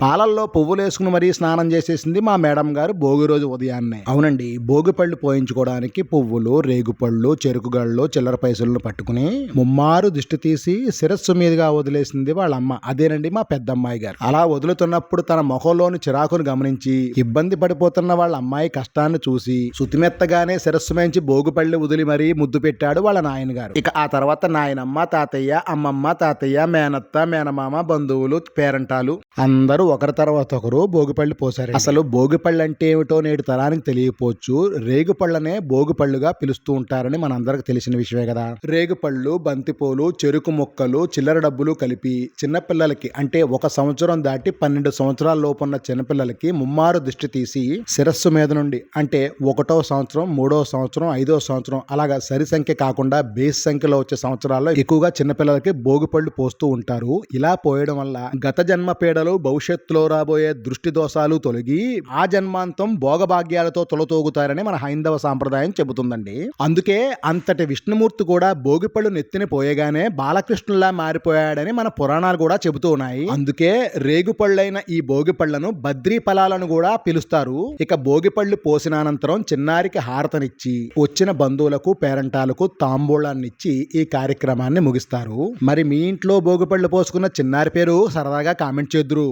పాలల్లో పువ్వులేసుకుని మరీ స్నానం చేసేసింది మా మేడం గారు భోగి రోజు ఉదయాన్నే. అవునండి భోగి పళ్ళు పోయించుకోవడానికి పువ్వులు రేగుపళ్ళు చెరుకుగళ్ళు చిల్లర పైసలను పట్టుకుని ముమ్మారు దిష్టి తీసి శిరస్సు మీదుగా వదిలేసింది వాళ్ళ అమ్మ అదేనండి మా పెద్దమ్మాయి గారు. అలా వదులుతున్నప్పుడు తన ముఖంలోని చిరాకును గమనించి ఇబ్బంది పడిపోతున్న వాళ్ళ అమ్మాయి కష్టాన్ని చూసి సుతిమెత్తగానే శిరస్సు మేంచి భోగిపళ్ళు వదిలి మరీ ముద్దు పెట్టాడు వాళ్ళ నాయన గారు ఇక ఆ తర్వాత నాయనమ్మ తాతయ్య అమ్మమ్మ తాతయ్య మేనత్త మేనమామ బంధువులు పేరంటాలు అందరూ ఒకరి తర్వాత ఒకరు భోగిపళ్ళు పోసారు అసలు భోగిపళ్ళు అంటే ఏమిటో నేటి తరానికి తెలియకపోవచ్చు. రేగుపళ్ళనే భోగిపళ్ళుగా పిలుస్తూ ఉంటారని మనందరికి తెలిసిన విషయమే కదా. రేగుపళ్ళు బంతిపూలు చెరుకు మొక్కలు చిల్లర డబ్బులు కలిపి చిన్నపిల్లలకి అంటే ఒక సంవత్సరం దాటి పన్నెండు సంవత్సరాల లోపున్న చిన్నపిల్లలకి ముమ్మారు దృష్టి తీసి శిరస్సు మీద నుండి అంటే ఒకటో సంవత్సరం మూడో సంవత్సరం ఐదో సంవత్సరం అలాగా సరి సంఖ్య కాకుండా బేస్ సంఖ్యలో వచ్చే సంవత్సరాల్లో ఎక్కువగా చిన్నపిల్లలకి భోగిపళ్ళు పోస్తూ ఉంటారు. ఇలా పోయడం వల్ల గత జన్మ పీడలు భవిష్యత్తులో రాబోయే దృష్టి దోషాలు తొలగి ఆ జన్మాంతం భోగభాగ్యాలతో తొలతోగుతారని మన హైందవ సాంప్రదాయం చెబుతుందండి. అందుకే అంతటి విష్ణుమూర్తి కూడా భోగిపళ్ళు నెత్తిన పోయగానే బాలకృష్ణులా మారిపోయాడని మన పురాణాలు కూడా చెబుతూ ఉన్నాయి. అందుకే రేగుపళ్ళైన ఈ భోగిపళ్ళను బద్రీ ఫలాలను కూడా పిలుస్తారు. ఇక భోగిపళ్ళు పోసినానంతరం చిన్నారికి హారతనిచ్చి వచ్చిన బంధువులకు పేరంటాలకు తాంబూలాన్నిచ్చి ఈ కార్యక్రమాన్ని ముగిస్తారు. మరి మీ ఇంట్లో భోగిపళ్ళు పోసుకున్న చిన్నారి పేరు సరదాగా కామెంట్ చేద్దురు.